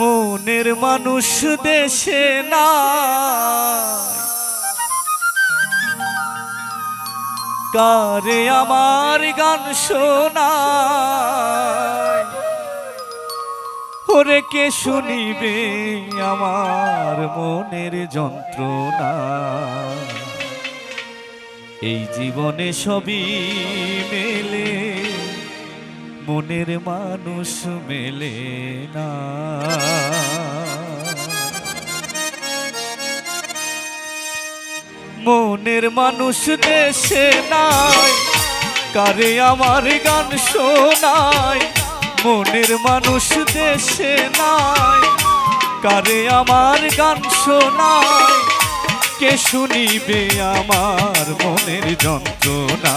মনের মানুষ দেশে না কারে আমার গান শোনায়? ওরে কে শুনিবে আমার মনের যন্ত্রণা? এই জীবনে সবই মেলে। মনের মানুষ মেলে না। মনের মানুষ দেশে নাই, কারে আমার গান শোনায়? মনের মানুষ দেশে নাই, কারে আমার গান শোনায়? কে শুনিবে আমার মনের যন্ত্রণা?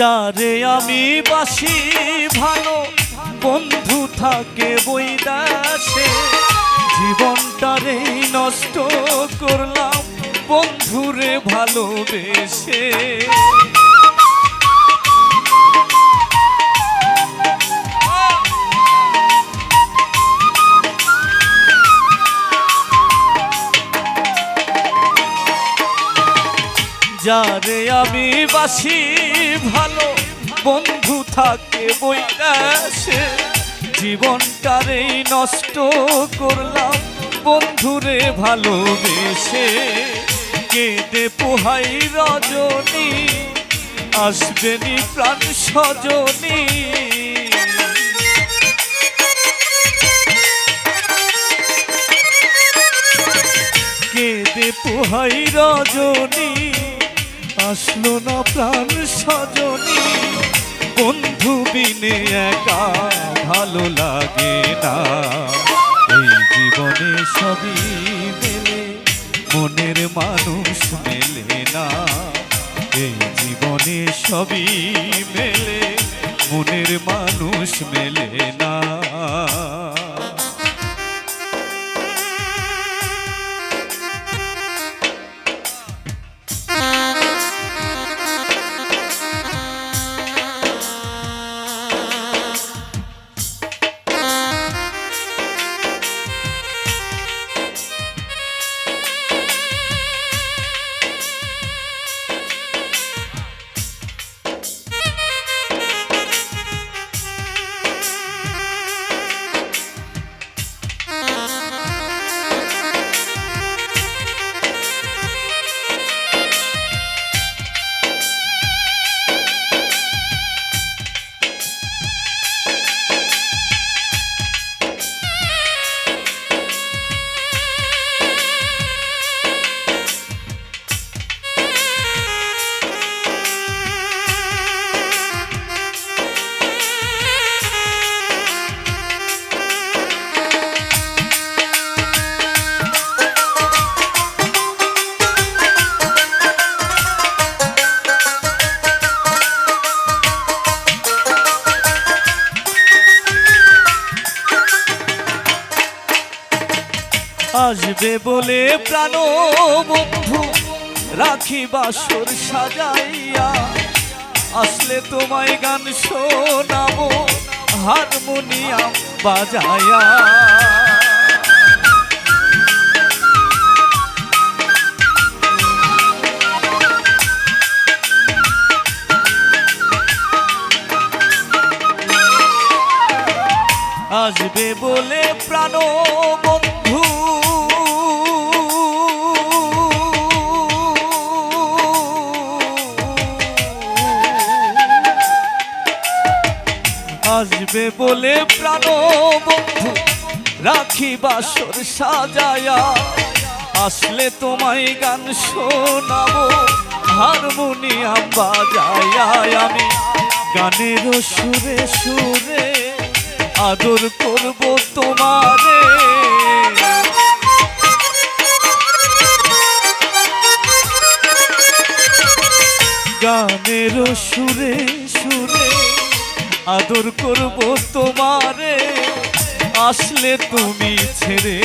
যারে আমি বাসি ভালো বন্ধু থাকে বই দাসে জীবনটারে নষ্ট করলাম বন্ধুরে ভালোবেসে। যারে আমি বাসি, ভালো বন্ধু থাকে বইদাসে জীবনটারেই নষ্ট করলাম বন্ধুরে ভালোবেসে। কেঁদে পোহাই রজনী আসবেনি প্রাণ সজনী। কেঁদে পোহাই রজনী আসলো না প্রাণ সজনী। বন্ধু বিনে একা ভালো লাগে না। এই জীবনে সবই মেলে, মনের মানুষ মেলে না। এই জীবনে সবই মেলে, মনের মানুষ মেলে না। আসবে বলে প্রাণ বন্ধু। রাখি বাসর সাজাইয়া, আসলে তোমায় গান শোনাবো, হারমোনিয়াম বাজায়া আসবে বলে প্রাণ বন্ধু। দিবে বলে প্রাণ বন্ধু রাখি বাসর সাজায়া। আসলে তোমায় গান শোনাবো, হারমোনিয়াম বাজায় আমি। গানের সুরে সুরে আদর করব তোমারে। গানের সুরে সুরে আদর করব তোমারে। আসলে তুমি ছেড়ে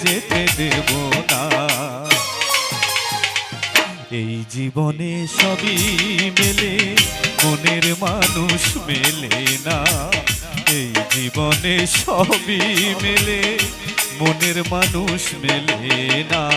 যেতে দেব না। এই জীবনে সবই মেলে, মনের মানুষ মেলে না। এই জীবনে সবই মেলে, মনের মানুষ মেলে না।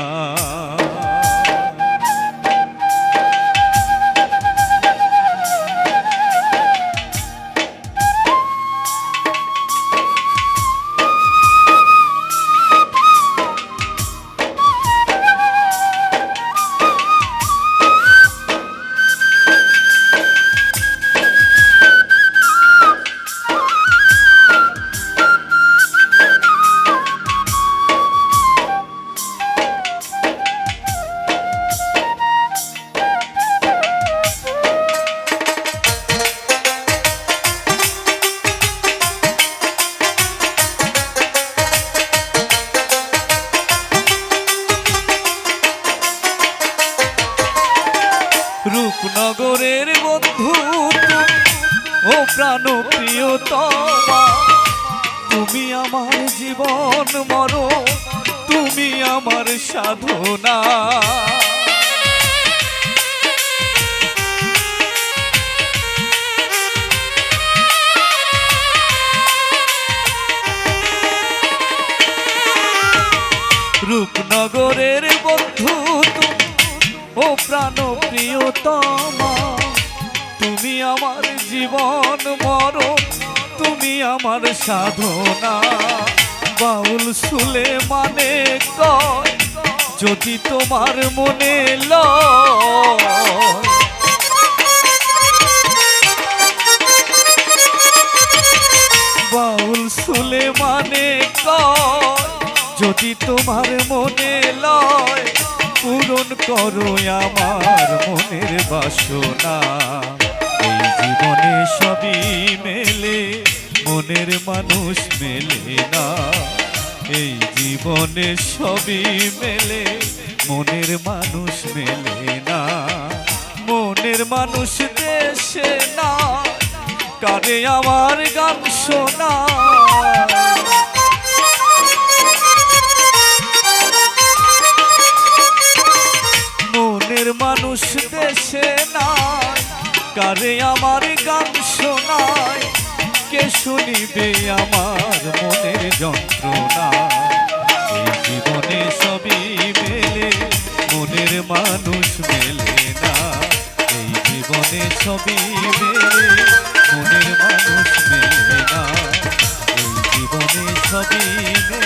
রূপনগরের বন্ধু ও প্রাণ প্রিয়তমা তুমি আমার জীবন মর, তুমি আমার সাধনা। রূপনগরের বন্ধু ও প্রাণ প্রিয়তমা, তুমি আমার জীবন মর, তুমি আমার সাধনা। বাউল সুলে মানে কয়, যদি তোমার মনে লয়। বাউল সুলে মানে কয়, যদি তোমার মনে লয়। পূরণ করো আমার মনের বাসনা। এই জীবনে সবই মেলে, মনের মানুষ মেলে না। এই জীবনে সবই মেলে, মনের মানুষ মেলে না। মনের মানুষ দেশে না, কানে আমার গান শোনা। শুনিবে আমার মনের যন্ত্রণা। এই জীবনে সবই মেলে, মনের মানুষ মেলে না। এই জীবনে সবই মেলে, মনের মানুষ মেলে না। এই জীবনে সবই মেলে